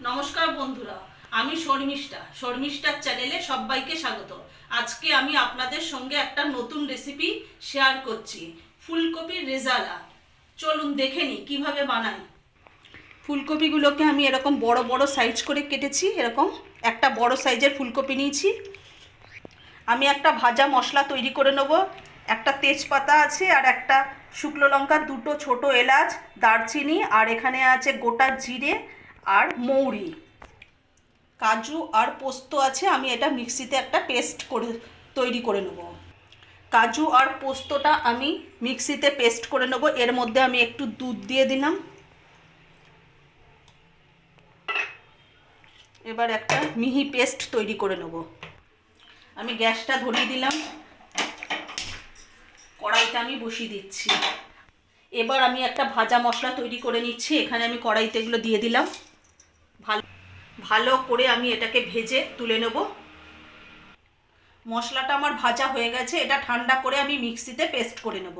নমস্কার বন্ধুরা, আমি শর্মিষ্ঠা, শর্মিষ্ঠার চ্যানেলে সবাইকে স্বাগত। আজকে আমি আপনাদের সঙ্গে একটা নতুন রেসিপি শেয়ার করছি, ফুলকপির রেজালা। চলুন দেখে নিই, কীভাবে বানাই। ফুলকপিগুলোকে আমি এরকম বড় বড় সাইজ করে কেটেছি, এরকম একটা বড় সাইজের ফুলকপি নিয়েছি। আমি একটা ভাজা মশলা তৈরি করে নেব, একটা তেজপাতা আছে আর একটা শুকনো লঙ্কা, দুটো ছোট এলাচ, দারচিনি, আর এখানে আছে গোটা জিরে আর মৌরি। কাজু আর পোস্ত আছে, আমি এটা মিক্সিতে একটা পেস্ট করে, তৈরি করে নেব। কাজু আর পোস্তটা আমি মিক্সিতে পেস্ট করে নেব, এর মধ্যে আমি একটু দুধ দিয়ে দিলাম। এবার একটা মিহি পেস্ট তৈরি করে নেব। আমি গ্যাসটা ধরিয়ে দিলাম। কড়াইটা আমি বসিয়ে দিচ্ছি। এবার আমি একটা ভাজা মশলা তৈরি করে নিচ্ছি, এখানে আমি কড়াইতে এগুলো দিয়ে দিলাম। ভালো ভালো করে আমি এটাকে ভেজে তুলে নেব। মশলাটা আমার ভাজা হয়ে গেছে, এটা ঠান্ডা করে আমি মিক্সিতে পেস্ট করে নেব।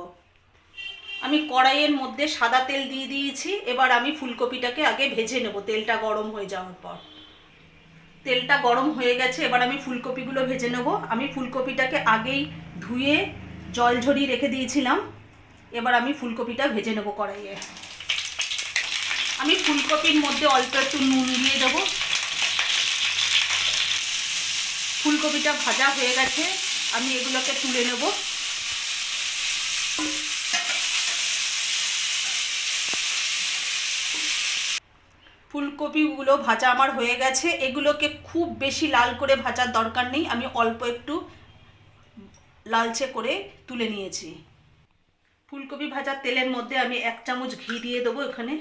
আমি কড়াইয়ের মধ্যে সাদা তেল দিয়ে দিয়েছি, এবার আমি ফুলকপিটাকে আগে ভেজে নেব, তেলটা গরম হয়ে যাওয়ার পর। তেলটা গরম হয়ে গেছে, এবার আমি ফুলকপিগুলো ভেজে নেব। আমি ফুলকপিটাকে আগেই ধুয়ে জল ঝরিয়ে রেখে দিয়েছিলাম, এবার আমি ফুলকপিটা ভেজে নেব কড়াইয়ে। আমি ফুলকপির মধ্যে অল্প একটু নুন দিয়ে দেবো। ফুলকপিটা ভাজা হয়ে গেছে, আমি এগুলোকে তুলে নেব। ফুলকপিগুলো ভাজা আমার হয়ে গেছে, এগুলোকে খুব বেশি লাল করে ভাজার দরকার নেই, আমি অল্প একটু লালচে করে তুলে নিয়েছি। ফুলকপি ভাজার তেলের মধ্যে আমি এক চামচ ঘি দিয়ে দেবো এখানে।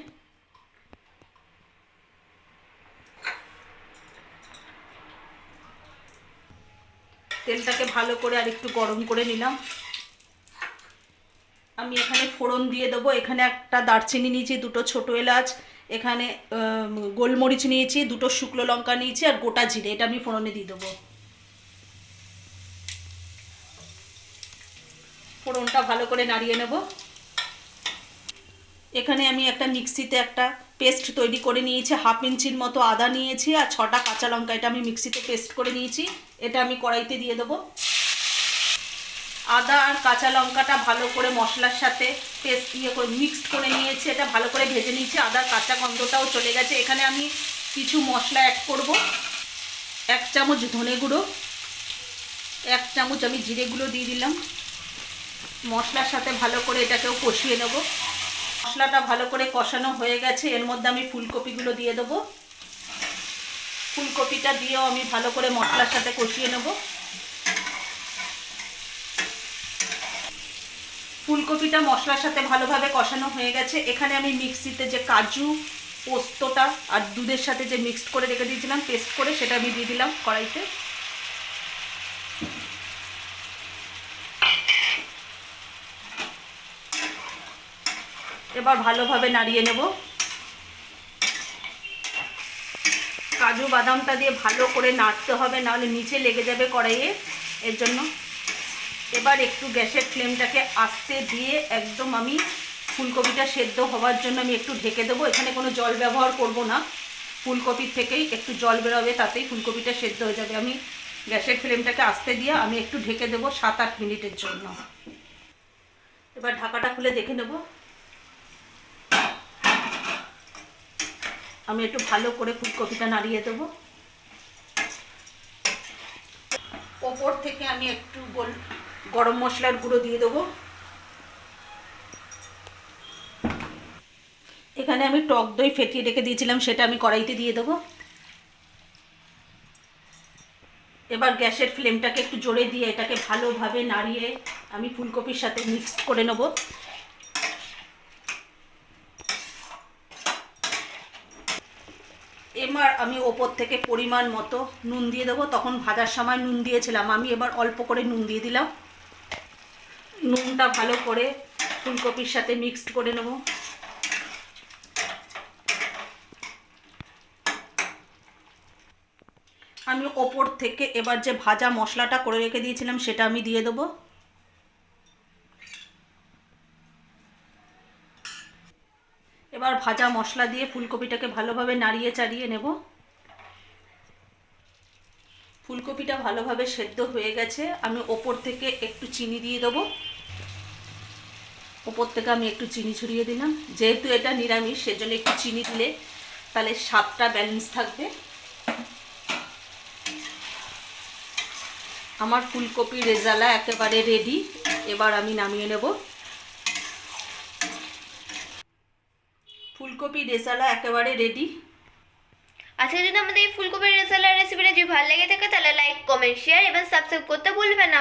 তেলটাকে ভালো করে আর একটু গরম করে নিলাম। আমি এখানে ফোড়ন দিয়ে দেবো। এখানে একটা দারচিনি নিয়েছি, দুটো ছোটো এলাচ, এখানে গোলমরিচ নিয়েছি, দুটো শুকনো লঙ্কা নিয়েছি আর গোটা জিরে, এটা আমি ফোড়নে দিয়ে দেবো। ফোড়নটা ভালো করে নাড়িয়ে নেব। এখানে আমি একটা মিক্সিতে একটা পেস্ট তৈরি করে নিয়েছি, হাফ ইঞ্চির মতো আদা নিয়েছি আর ছটা কাঁচা লঙ্কা, এটা আমি মিক্সিতে পেস্ট করে নিয়েছি, এটা আমি কড়াইতে দিয়ে দেবো। আদা আর কাঁচা লঙ্কাটা ভালো করে মশলার সাথে পেস্ট ইয়ে করে মিক্সড করে নিয়েছি, এটা ভালো করে ভেজে নিয়েছি, আদার কাঁচা গন্ধটাও চলে গেছে। এখানে আমি কিছু মশলা অ্যাড করব, এক চামচ ধনে গুঁড়ো, এক চামচ আমি জিরে গুঁড়ো দিয়ে দিলাম। মশলার সাথে ভালো করে এটাকেও কষিয়ে নেব। মশলাটা ভালো করে কষানো হয়ে গেছে, এর মধ্যে আমি ফুলকপিগুলো দিয়ে দেবো। ফুলকপিটা দিয়েও আমি ভালো করে মশলার সাথে কষিয়ে নেব। ফুলকপিটা মশলার সাথে ভালোভাবে কষানো হয়ে গেছে। এখানে আমি মিক্সিতে যে কাজু পোস্তটা আর দুধের সাথে যে মিক্সড করে রেখে দিয়েছিলাম, পেস্ট করে সেটা আমি দিয়ে দিলাম কড়াইতে। এবার ভালোভাবে নাড়িয়ে নেব। কাজু বাদামটা দিয়ে ভালো করে নাড়তে হবে, নাহলে নিচে লেগে যাবে কড়াইয়ে। এর জন্য এবার একটু গ্যাসের ফ্লেমটাকে আস্তে দিয়ে একদম আমি ফুলকপিটা সেদ্ধ হওয়ার জন্য আমি একটু ঢেকে দেবো। এখানে কোনো জল ব্যবহার করব না। ফুলকপির থেকেই একটু জল বেরোবে, তাতেই ফুলকপিটা সেদ্ধ হয়ে যাবে। আমি গ্যাসের ফ্লেমটাকে আস্তে দিয়ে আমি একটু ঢেকে দেবো সাত আট মিনিটের জন্য। এবার ঢাকাটা খুলে দেখে নেব। আমি একটু ভালো করে ফুলকপিটা নাড়িয়ে দেবো। ওপর থেকে আমি একটু গোল গরম মশলার গুঁড়ো দিয়ে দেবো। এখানে আমি টক দই ফেটিয়ে রেখে দিয়েছিলাম, সেটা আমি কড়াইতে দিয়ে দেবো। এবার গ্যাসের ফ্লেমটাকে একটু জোরে দিয়ে এটাকে ভালোভাবে নাড়িয়ে আমি ফুলকপির সাথে মিক্স করে নেব এবার আমি ওপর থেকে পরিমাণ মতো নুন দিয়ে দেবো। তখন ভাজার সময় নুন দিয়েছিলাম। আমি এবার অল্প করে নুন দিয়ে দিলাম। নুনটা ভালো করে ফুলকপির সাথে মিক্সড করে নেব। আমি ওপর থেকে এবার যে ভাজা মশলাটা করে রেখে দিয়েছিলাম, সেটা আমি দিয়ে দেবো। এবার ভাজা মশলা দিয়ে ফুলকপিটাকে ভালোভাবে নাড়িয়ে চাড়িয়ে নেব ফুলকপিটা ভালোভাবে সেদ্ধ হয়ে গেছে, আমি ওপর থেকে একটু চিনি দিয়ে দেবো। ওপর থেকে আমি একটু চিনি ছড়িয়ে দিলাম। যেহেতু এটা নিরামিষ, সেজন্য একটু চিনি দিলে তাহলে স্বাদটা ব্যালেন্স থাকবে। আমার ফুলকপি রেজালা একেবারে রেডি এবার আমি নামিয়ে নেব। ফুলকপি রেজালা একেবারে রেডি আজকে যদি আমাদের এই ফুলকপির রেসালার রেসিপিটা যদি ভালো লেগে থাকে, তাহলে লাইক কমেন্ট শেয়ার এবং সাবস্ক্রাইব করতে ভুলবেন না।